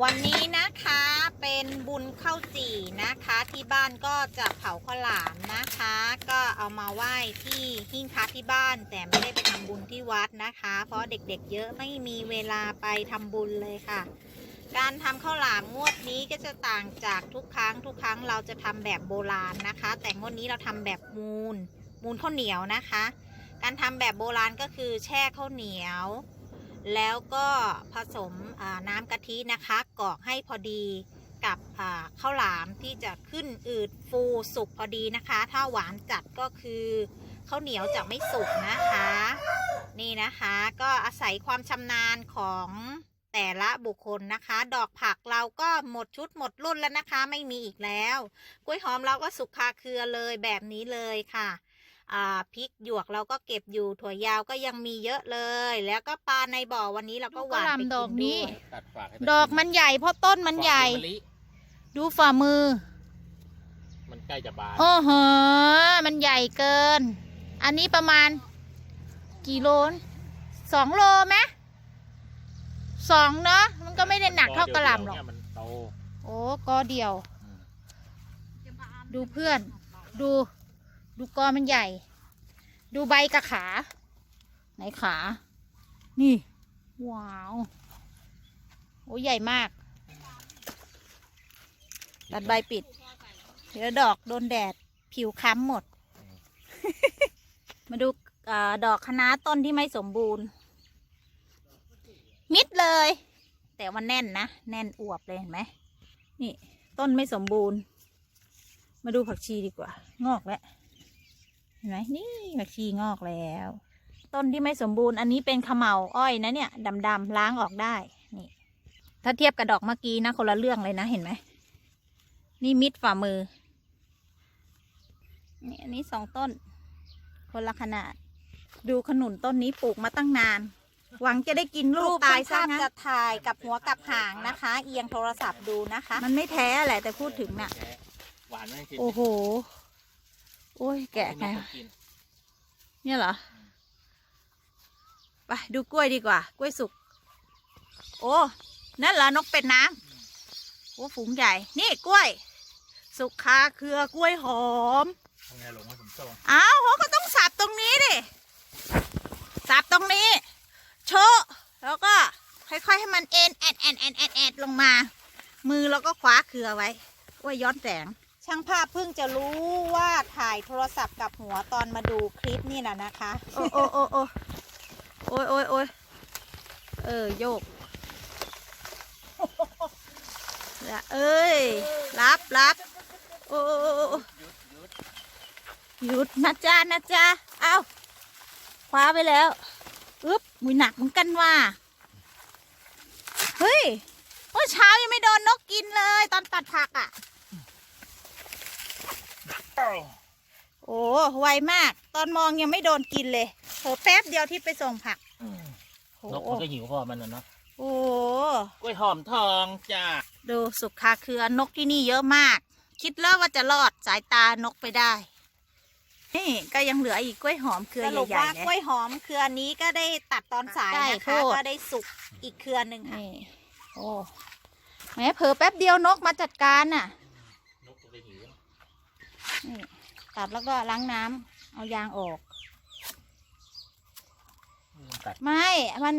วันนี้นะคะเป็นบุญข้าวจี่นะคะ ที่บ้านก็จะเผาข้าวหลามนะคะ ก็เอามาไหว้ที่หิ้งพระที่บ้าน แต่ไม่ได้ไปทำบุญที่วัดนะคะ เพราะเด็กๆเยอะไม่มีเวลาไปทำบุญเลยค่ะ การทำข้าวหลามงวดนี้ก็จะต่างจากทุกครั้ง ทุกครั้งเราจะทำแบบโบราณนะคะ แต่งวดนี้เราทำแบบมูล มูลข้าวเหนียวนะคะ การทำแบบโบราณก็คือแช่ข้าวเหนียว แล้วก็ผสมน้ำกะทินะคะกรอกให้พอดีกับข้าวหลามที่จะขึ้นอืดฟูสุกพอดีนะคะ ถ้าหวานจัดก็คือข้าวเหนียวจะไม่สุกนะคะ นี่นะคะก็อาศัยความชำนาญของแต่ละบุคคลนะคะ ดอกผักเราก็หมดชุดหมดรุ่นแล้วนะคะ ไม่มีอีกแล้วกล้วยหอมเราก็สุกคาเครือเลยแบบนี้เลยค่ะ อ่าพริกหยวกเราก็เก็บอยู่ถั่วยาวก็ยังมีเยอะเลย แล้วก็ปลาในบ่อวันนี้เราก็หวานไปกินดอกนี้ด้วยตัดฝากให้ดอกมันใหญ่เพราะต้นมันใหญ่ ฝากเป็นมะลิดูฝ่ามือ มันใกล้จะบานโอ้โห มันใหญ่เกิน อันนี้ประมาณ กี่โลนสองโลไหมสองเนาะ มันก็ไม่ได้หนักเท่ากระหล่ำหรอก เนี่ยมันโตโอ้กอเดียว อืมดูเพื่อน ดู ดูกอมันใหญ่ ดูใบกับขา ไหนขา นี่ ว้าว โอ้ใหญ่มาก ตัดใบปิด เดี๋ยวดอกโดนแดด ผิวค้ำหมด มาดูอดอกคะน้าต้นที่ไม่สมบูรณ์ มิดเลย แต่มันแน่นนะ แน่นอวบเลยเห็นไหม นี่ ต้นไม่สมบูรณ์ มาดูผักชีดีกว่า งอกแล้ว ห็นไหมนี่ผักชีงอกแล้ว ต้นที่ไม่สมบูรณ์อันนี้เป็นเขมเหลาอ้อยนะเนี่ยดำๆล้างออกได้นี่ ถ้าเทียบกับดอกเมื่อกี้นะคนละเรื่องเลยนะเห็นไหมนี่มิดฝ่ามือนี่อันนี้สองต้น คนละขนาด ดูขนุนต้นนี้ปลูกมาตั้งนาน หวังจะได้กินลูรูกปตาตายยซะซะงั้นจะถ่ายกับหัวกับหางนะคะ เอียงโทรศัพท์ดูนะคะ มันไม่แท้แหละแต่พูดถึงน่ะแท้หวานไหมกินโอ้โห โอ้ยแกะไงให้นวะกกินเนี่ยเหรอ ไปดูกล้วยดีกว่า กล้วยสุก โอ้ นั่นเหรอนกเป็ดน้ำโอ้ฝูงใหญ่ นี่กล้วย สุกคาเครือกล้วยหอมทำไงลงมาสมโตอ้าวเขาก็ต้องสับตรงนี้ดิ สับตรงนี้ โชะแล้วก็ค่อยๆให้มันเอ็นแอดแอดแอดแอดแอดลงมา มือเราก็คว้าเครือไว้กล้วยย้อนแสง ช่างภาพเพิ่งจะรู้ว่าถ่ายโทรศัพท์กับหัวตอนมาดูคลิปนี่แหละนะคะ โอ้โอ้โอ้โอ้โอ้ยโอ้ยโอ้ยเออโยกละเอ้ยรับรับโอ้โอ้โอ้โอ้หยุดนะจ๊ะนะจ๊ะเอาคว้าไปแล้วอึ๊บมือหนักเหมือนกันว่าเฮ้ยเมื่อเช้ายังไม่โดนนกกินเลย ตอนตัดผักอะ โอ้ไวมาก ตอนมองยังไม่โดนกินเลยโหแป๊บเดียวที่ไปส่งผักโหนกมันก็หิวพอมันนะเนาะโอ้กล้วยหอมทองจ้าดูสุกคาเครือนกที่นี่เยอะมาก คิดแล้วว่าจะรอดสายตานกไปได้ นี่ก็ยังเหลืออีกกล้วยหอมเครือสรุปใหญ่ว่าๆเนี่ย กล้วยหอมเครือนี้ก็ได้ตัดตอนสายใช่นะโทคะษ ก็ได้สุกอีกเครือหนึ่งค่ะ นี่โอ้แหมเผลอแป๊บเดียวนกมาจัดการน่ะนกมันก็หิว นี่ตัดแล้วก็ล้างน้ำเอายางออกมันกัดไม่ มัน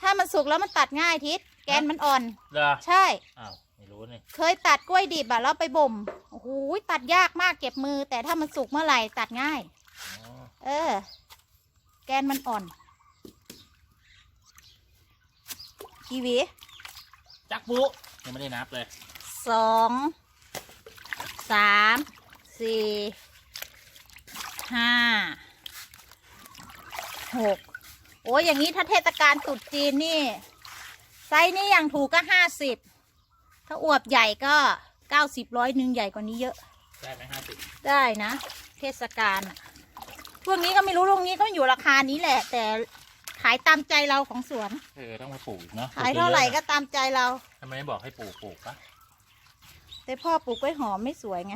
ถ้ามันสุกแล้วมันตัดง่ายทิศแกนมันอ่อน เหรอใช่ อ้าวไม่รู้นี่เคยตัดกล้วยดิบอะแล้วไปบ่มโอ้โหตัดยากมากเก็บมือ แต่ถ้ามันสุกเมื่อไหร่ตัดง่าย อ๋อเออ แกนมันอ่อน กีหวีจักบุยังไม่ได้นับเลยสองสาม สี่ห้าหกโอ้ยอย่างนี้ถ้าเทศกาลตรุษจีนนี่ ไซส์นี่อย่างถูกก็ห้าสิบถ้าอวบใหญ่ก็เก้าสิบร้อยหนึ่งใหญ่กว่านี้เยอะ ได้ไหมห้าสิบได้นะ เทศกาลอะพวกนี้ก็ไม่รู้พวกนี้ก็อยู่ราคานี้แหละ แต่ขายตามใจเราของสวน เออต้องมาปลูกอีกเนาะขายเท่าไหร่ก็ตามใจเรา ทำไมไม่บอกให้ปลูกปลูกปะแต่พ่อปลูกกล้วยหอมไม่สวยไง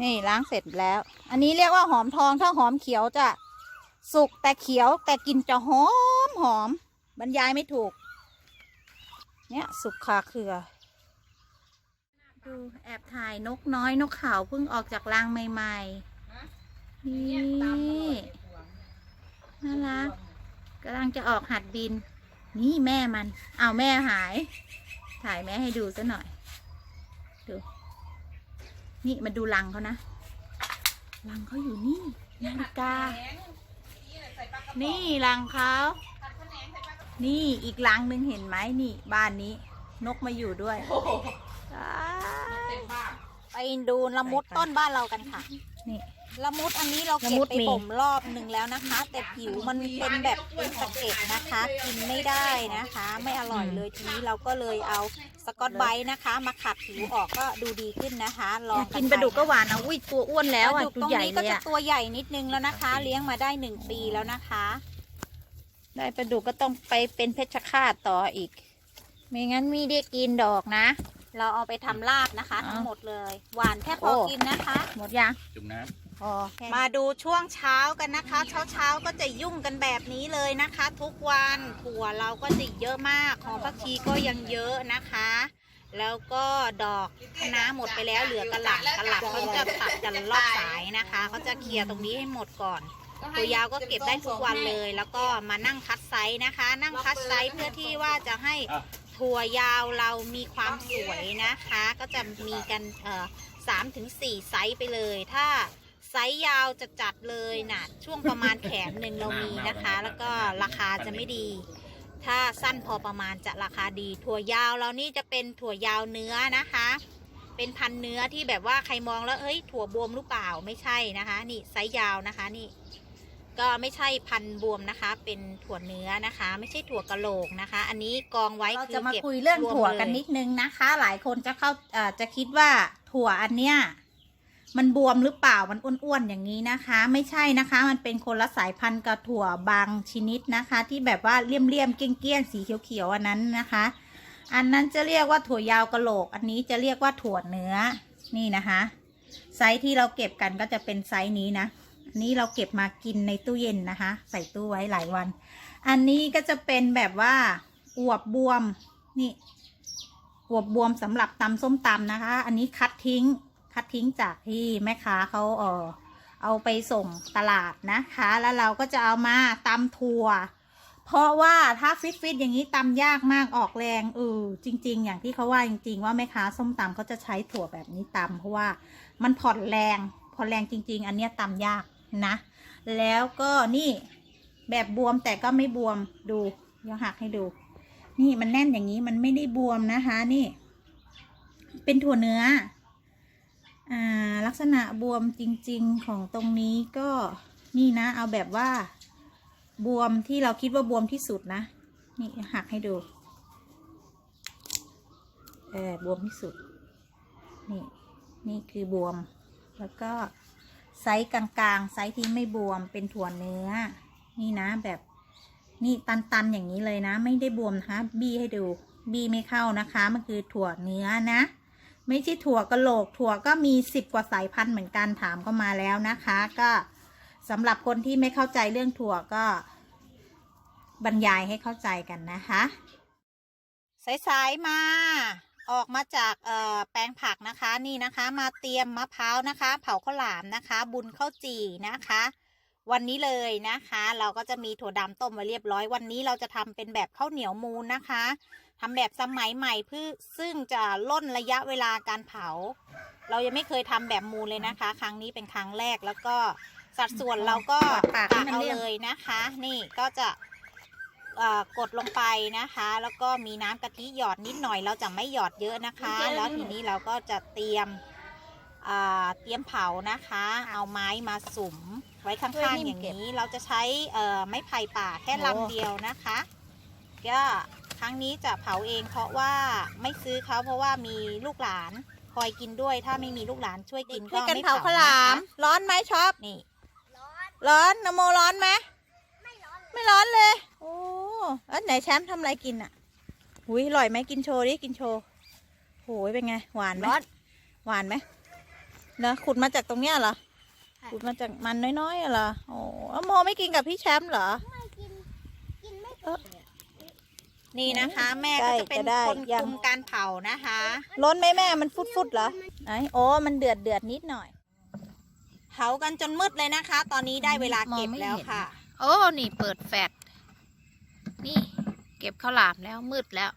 นี่ล้างเสร็จแล้ว อันนี้เรียกว่าหอมทองถ้าหอมเขียวจะสุกแต่เขียวแต่กลินจะหอมหอมบรรยายไม่ถูก เนี่ยสุกคาเครือดูแอบถ่ายนกน้อยนกขาวเพิ่งออกจากรังใหม่ๆ นี่น่ารักกำลังจะออกหัดบิน นี่แม่มัน เอาแม่หาย ถ่ายแม่ให้ดูซะหน่อย ดู นี่มาดูรังเขานะ รังเขาอยู่นี่นาฬิกา นี่รังเขานี่อีกรังหนึ่งเห็นไหมนี่ บ้านนี้ นกมาอยู่ด้วยอ้ายไปดูละมุดต้นบ้านเรากันค่ะ นี่ ละมุดอันนี้เราละเก็บมุดไปมีบ่มรอบหนึ่งแล้วนะคะ แต่ผิวมันเป็นแบบเป็นสะเก็ดนะคะ กินไม่ได้นะคะ ไม่อร่อยเลยทีนี้เราก็เลยเอาสกอตไบรท์นะคะ มาขัดผิวออกก็ดูดีขึ้นนะคะ ลองกินปลาดุกก็หวานนะอุ้ยตัวอ้วนแล้วปอะลาดุกตัวตรงใหญ่นี้เลก็ยจะอะตัวใหญ่นิดนึงแล้วนะคะ เลี้ยงมาได้หนึ่งปีแล้วนะคะ ได้ปลาดุกก็ต้องไปเป็นเพชรฆาตต่ออีก ไม่งั้นไมีได้กินดอกนะเราเอาไปทำลาบนะคะอ่าทั้งหมดเลย หวานแค่พอโอ้กินนะคะ หมดยังจุ่มน้ พอแค่มาดูช่วงเช้ากันนะคะ เช้าเช้าๆก็จะยุ่งกันแบบนี้เลยนะคะ ทุกวันถั่วเราก็จะเยอะมากหอมผักชีก็ยังเยอะนะคะ แล้วก็ดอกคะน้าหมดไปแล้วเหลือกระหล่ำกระหล่ำเขาจะตัดกันรอบสายนะคะเขาจะเคลียร์ตรงนี้ให้หมดก่อน ตัวยาวก็เก็บได้ทุกวันเลย แล้วก็มานั่งคัดไซส์นะคะ นั่งคัดไซส์เพื่อที่ว่าจะให้ถั่วยาวเรามีความสวยนะคะ ก็จะมีกันเอ่อสามถึงสี่ไซส์ไปเลย ถ้า ไซส์ยาวจะจัดเลยนะช่วงประมาณแขนหนึ่งเรามีนะคะ แล้วก็ราคาจะไม่ดี ถ้าสั้นพอประมาณจะราคาดี ถั่วยาวเรานี่จะเป็นถั่วยาวเนื้อนะคะ เป็นพันธุ์เนื้อที่แบบว่าใครมองแล้วเฮ้ยถั่วบวมหรือเปล่าไม่ใช่นะคะ นี่ไซส์ยาวนะคะนี่ ก็ไม่ใช่พันธุ์บวมนะคะ เป็นถั่วเนื้อนะคะ ไม่ใช่ถั่วกะโหลกนะคะ อันนี้กองไว้เราคือจะมาก็บคุยเรื่องรมถั่วกันเลยนิดนึงนะคะ หลายคนจะเข้าเอ่อจะคิดว่าถั่วอันเนี้ย มันบวมหรือเปล่ามันอ้วนๆอย่างนี้นะคะ ไม่ใช่นะคะ มันเป็นคนละสายพันธุ์กับถั่วบางชนิดนะคะ ที่แบบว่าเลี่ยมๆเกี้ยงๆสีเขียวๆอันนั้นนะคะ อันนั้นจะเรียกว่าถั่วยาวกะโหลก อันนี้จะเรียกว่าถั่วเนื้อนี่นะคะ ไซส์ที่เราเก็บกันก็จะเป็นไซส์นี้นะอันนี้เราเก็บมากินในตู้เย็นนะคะ ใส่ตู้ไว้หลายวัน อันนี้ก็จะเป็นแบบว่าอวบบวมนี่อวบบวมสำหรับตำส้มตำนะคะ อันนี้คัดทิ้ง คัดทิ้งจากที่แม่ค้าเขาเออเอาไปส่งตลาดนะคะ แล้วเราก็จะเอามาตำถั่ว เพราะว่าถ้าฟิตฟิตอย่างนี้ตำยากมากออกแรงเออจริง ๆ อย่างที่เขาว่าจริง ๆ ว่าแม่ค้าส้มตำเขาจะใช้ถั่วแบบนี้ตำเพราะว่ามันผ่อนแรงผ่อนแรงจริง ๆ อันเนี้ยตำยากนะ แล้วก็นี่แบบบวมแต่ก็ไม่บวมดูเดี๋ยวหักให้ดู นี่มันแน่นอย่างนี้มันไม่ได้บวมนะคะ นี่ เป็นถั่วเนื้อ ลักษณะบวมจริง ๆของตรงนี้ก็นี่นะ เอาแบบว่าบวมที่เราคิดว่าบวมที่สุดนะ นี่หักให้ดูเออบวมที่สุด นี่นี่คือบวม แล้วก็ไซส์กลางๆ ไซส์ที่ไม่บวมเป็นถั่วเนื้อ นี่นะแบบนี่ตันๆอย่างนี้เลยนะ ไม่ได้บวมนะคะ บี้ให้ดู บี้ไม่เข้านะคะ มันคือถั่วเนื้อนะ ไม่ใช่ถั่วกระโหลก ถั่วก็มีสิบกว่าสายพันธุ์เหมือนกันถามเข้ามาแล้วนะคะ ก็สำหรับคนที่ไม่เข้าใจเรื่องถั่วก็ บรรยายให้เข้าใจกันนะคะสายๆมาออกมาจากเอ่อแปลงผักนะคะนี่นะคะมาเตรียมมะพร้าวนะคะ เผาข้าวหลามนะคะ บุญข้าวจี่นะคะ วันนี้เลยนะคะ เราก็จะมีถั่วดำต้มไว้เรียบร้อยวันนี้เราจะทำเป็นแบบข้าวเหนียวมูนนะคะ ทำแบบสมัยใหม่เพื่อซึ่งจะล่นระยะเวลาการเผา เรายังไม่เคยทำแบบมูนเลยนะคะ ครั้งนี้เป็นครั้งแรกแล้วก็สัดส่วนเราก็ปากกะให้มันเอาเลี่ยมเลยนะคะ นี่ก็จะเอ่อกดลงไปนะคะ แล้วก็มีน้ำกะทิหยอดนิดหน่อยเราจะไม่หยอดเยอะนะคะ แล้วทีนี้เราก็จะเตรียมอ่าเตรียมเผานะคะ เอาไม้มาสุมไว้ข้างๆอย่างนี้ เราจะใช้เอ่อไม้ไผ่ป่าแค่ลำเดียวนะคะก็ ครั้งนี้จะเผาเองเพราะว่าไม่ซื้อเขาเพราะว่ามีลูกหลานคอยกินด้วย ถ้าไม่มีลูกหลานช่วยกินก็ช่วยกันไม่เผาเผาข้าวหลาม นะคะร้อนไหมชอบนี่ ร้อนนโมร้อนไหมไม่ร้อนเลย โอ้แล้วไหนแชมป์ทำอะไรกินอะหุยอร่อยไหมกินโชว์ดิกินโชว์โหยเป็นไง หวานไหมหวานไหมเนอะขุดมาจากตรงเนี้ยเหรอขุดมาจากมันน้อยๆอะเหรอโอ้แล้วโมไม่กินกับพี่แชมป์เหรอ ไม่กิน กินไม่เออ นี่นะคะ แม่ก็จะเป็นใกล้จะได้คนยังคุมการเผานะคะล้นไหมแม่มันฟุดฟุดๆเหรอไหนโอ้มันเดือดเดือดนิดหน่อย เผากันจนมืดเลยนะคะ ตอนนี้ได้เวลาเก็บแล้วค่ะ โอ้ นี่เปิดแฟลชนี่ เก็บข้าวหลามแล้วมืดแล้ว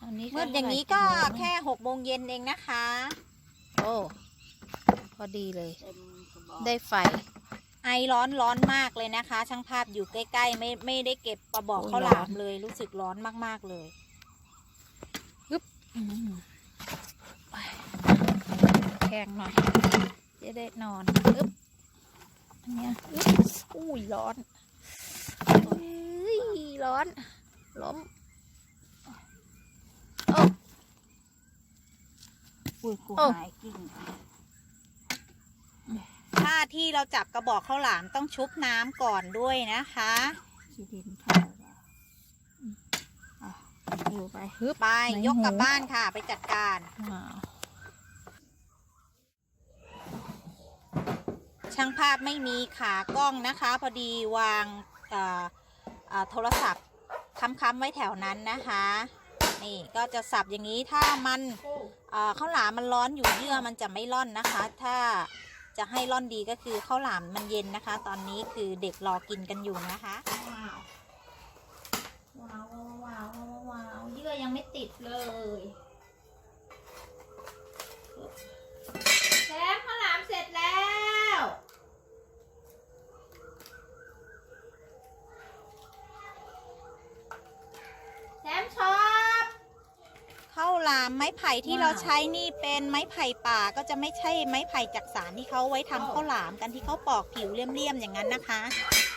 อันนี้มืดอย่างนี้ก็แค่หกโมงเย็นเองนะคะ โอ้ พอดีเลย ได้ไฟ ไอร้อนร้อนมากเลยนะคะ ช่างภาพอยู่ใกล้ๆ ไม่ไม่ได้เก็บกระบอกโอ้ยข้าวหร้ลาอนมเลย รู้สึกร้อนมากๆเลยอืมไปแข็งหน่อย จะได้นอนอึ๊บอันเนี้ยอึ๊บอุ้ยร้อนเฮ้ยร้อน ล้มโอ้อุ้ยกูโอ้หายกิ่งถ้า ที่เราจับกระบอกข้าวหลามต้องชุบน้ำก่อนด้วยนะคะขี้ดินเข้าแล้วอืมอะอยู่ไปฮึบไปไหนยกกลับหูบ้านค่ะ ไปจัดการอ้าวช่างภาพไม่มีขากล้องนะคะ พอดีวางเอ่อเอ่อโทรศัพท์ค้ำๆไว้แถวนั้นนะคะ นี่ก็จะสับอย่างนี้ถ้ามันเอ่อข้าวหลามมันร้อนอยู่เยื่อมันจะไม่ร่อนนะคะ ถ้า จะให้ร่อนดีก็คือข้าวหลามมันเย็นนะคะ ตอนนี้คือเด็กรอกินกันอยู่นะคะว้าวว้าวว้าวว้าวเยื่อยังไม่ติดเลยแซมข้าวหลามเสร็จแล้ว แซมชอบ ข้าว หลามไม้ไผ่ที่ว้าว เราใช้นี่เป็นไม้ไผ่ป่าก็จะไม่ใช่ไม้ไผ่จักสารที่เขาไว้ทำข้าวหลามกันที่เขาปอกผิวเลี่ยมๆอย่างนั้นนะคะ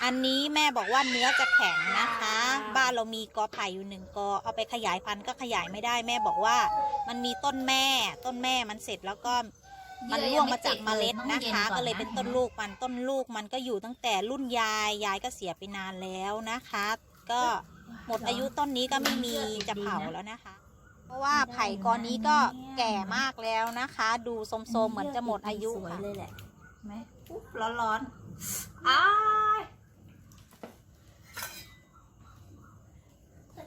อันนี้แม่บอกว่าเนื้อจะแข็งนะคะ บ้านเรามีกอไผ่อยู่หนึ่งกอ เอาไปขยายพันธุ์ก็ขยายไม่ได้แม่บอกว่า มันมีต้นแม่ ต้นแม่มันเสร็จแล้วก็ มันร่วงมาจากเมล็ดนะคะ ก็เลยเป็นต้นลูกมันต้นลูกมันก็อยู่ตั้งแต่รุ่นยายยายก็เสียไปนานแล้วนะคะ ก็หมดอายุต้นนี้ก็ไม่มีจะเผาแล้วนะคะ เพราะว่าไผ่กอนี้ก็แก่มากแล้วนะคะ ดูโทรมๆเหมือนจะหมดอายุสวยค่ะเลยแหละเห็นไหมอุ๊บร้อนๆอ้าย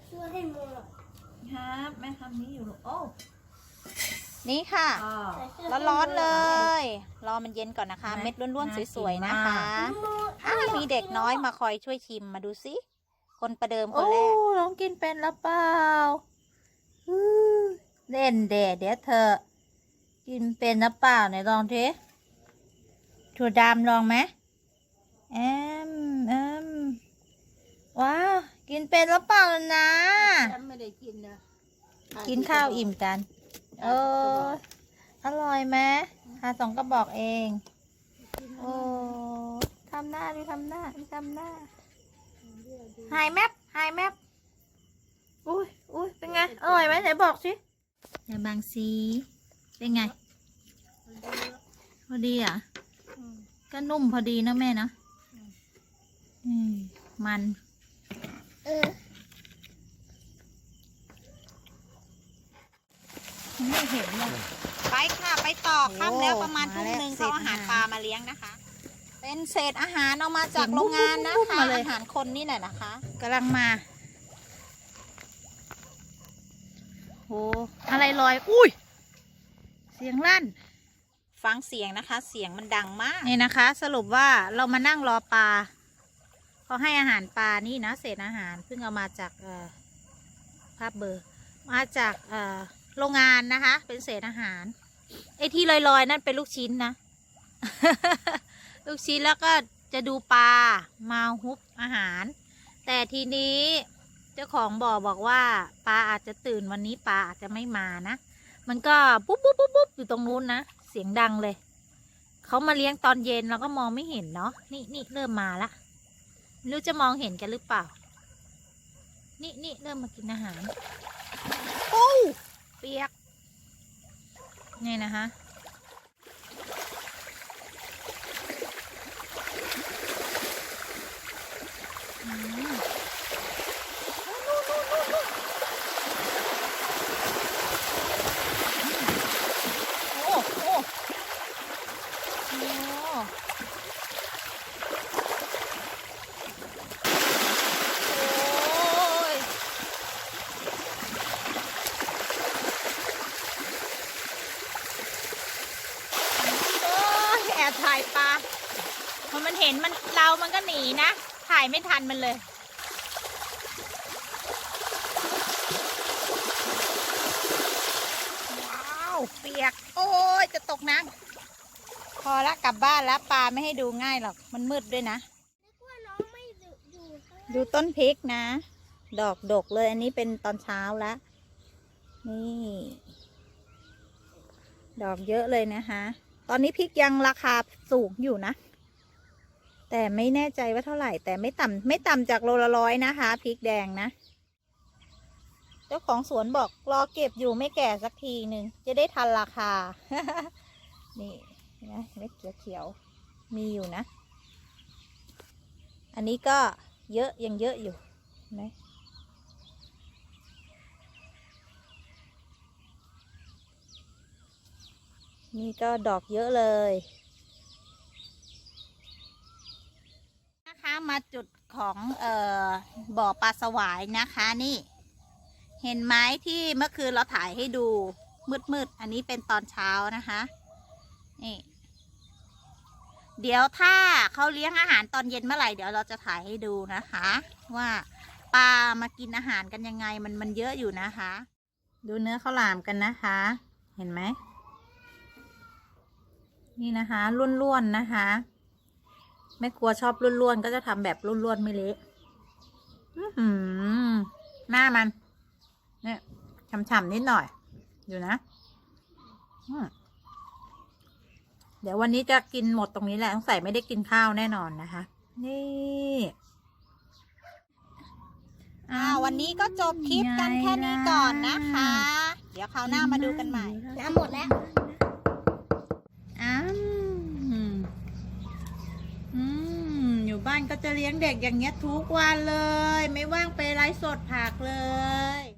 ช่วยให้มือหน่อยครับแม่ทำนี้อยู่ลูกโอ้นี่ค่ะก็ร้อนๆเลย รอมันเย็นก่อนนะคะไหมเม็ดล้วนน่ากินๆสวยๆนะคะมากอ่ามีเด็กน้อยมาคอยช่วยชิมมาดูสิคนประเดิมคนโอ้แรก น้องกินเป็นหรือเปล่าอื้อ เล่นเดดเดี๋ยวเธอ กินเป็นหรือเปล่าไหนลองทีถั่วดำลองไหมแอมแอมว้าวกินเป็นหรือเปล่าล่ะนะ ฉันไม่ได้กินนะกินข้าวอิ่มกัน เออ อร่อยไหมหาสองกระบอกเอง โอ้ทำหน้าดิทำหน้าดิทำหน้า หายแมปหายแมป อุ้ยอุ้ยเป็นไง อร่อยไหมไหนบอกสิไหนบางสีเป็นไง พอดีอะ ก็นุ่มพอดีนะแม่เนอะอืมมันเออไม่เห็นเลยไปค่ะไปต่อค่ำแล้วโอ้ประมาณมาทุ่มแล้วหนึ่งเศเขาษอาหารอาหารปลามาเลี้ยงนะคะ เป็นเศษอาหารเอามาจากเสียงโรงงานนะบุ๊บบุ๊บบุ๊บคะมาเลยอาหารคนนี่แหละนะคะกำลังมาโหอะไรลอย อุ้ย เสียงลั่น ฟังเสียงนะคะ เสียงมันดังมาก นี่นะคะ สรุปว่าเรามานั่งรอปลาเขาให้อาหารปลานี่นะเศษอาหารเพิ่งเอามาจากเอ่อภาพเบอร์ มาจากเอ่อโรงงานนะคะ เป็นเศษอาหารไอ้ที่ลอยๆนั่นเป็นลูกชิ้นนะ ลูกชิ้นแล้วก็จะดูปลามาฮุบอาหาร แต่ทีนี้เจ้าของบ่อบอกว่าปลาอาจจะตื่นวันนี้ปลาอาจจะไม่มานะ มันก็ปุ๊บปุ๊บปุ๊บปุ๊บอยู่ตรงนู้นนะเสียงดังเลยเขามาเลี้ยงตอนเย็นเราก็มองไม่เห็นเนาะนี่นี่เริ่มมาละไม่รู้จะมองเห็นกันหรือเปล่า นี่นี่เริ่มมากินอาหารโอ้เปียกนี่นะคะ อืมโอ้โอ้โอ้โอ้ เห็นมันเรามันก็หนีนะ ถ่ายไม่ทันมันเลยว้าวเปียก โอ้ยจะตกน้ำพอละกลับบ้านแล้วปลาไม่ให้ดูง่ายหรอก มันมืดด้วยนะนึกว่าน้องไม่ดูดูข้างดูต้นพริกนะ ดอกดกเลยอันนี้เป็นตอนเช้าแล้ว นี่ ดอกเยอะเลยนะคะ ตอนนี้พริกยังราคาสูงอยู่นะ แต่ไม่แน่ใจว่าเท่าไหร่ แต่ไม่ต่ำไม่ต่ำจากโลละร้อยนะคะพริกแดงนะ เจ้าของสวนบอกรอเก็บอยู่ไม่แก่สักทีหนึ่งจะได้ทันราคา นี่นะเม็ดเขียวๆมีอยู่นะ อันนี้ก็เยอะยังเยอะอยู่นไหมนี่ก็ดอกเยอะเลย นะคะมาจุดของเอ่อบ่อปลาสวายนะคะนี่ เห็นไหมที่เมื่อคืนเราถ่ายให้ดูมืดๆอันนี้เป็นตอนเช้านะคะนี่เดี๋ยวถ้าเขาเลี้ยงอาหารตอนเย็นเมื่อไหร่เดี๋ยวเราจะถ่ายให้ดูนะคะ ว่าปลามากินอาหารกันยังไงมันมันเยอะอยู่นะคะ ดูเนื้อข้าวหลามกันนะคะ เห็นไหมนี่นะคะล้วนๆนะคะ แม่ครัวชอบล้วนๆก็จะทำแบบล้วนๆไม่เละอื้อหือหน้ามัน เนี่ยฉ่ำๆนิดหน่อย อยู่นะอืมเดี๋ยววันนี้จะกินหมดตรงนี้แหละต้องใส่ไม่ได้กินข้าวแน่นอนนะคะ นี่อ่าวันนี้ก็จบคลิปกันแค่นี้ก่อนนะคะ เดี๋ยวคราวหน้ามาดูกันใหม่น้ำหมดแล้ว อ้ามอืม อยู่ บ้านก็จะเลี้ยงเด็กอย่างเงี้ยทุกวันเลย ไม่ว่างไปไลฟ์สดผักเลย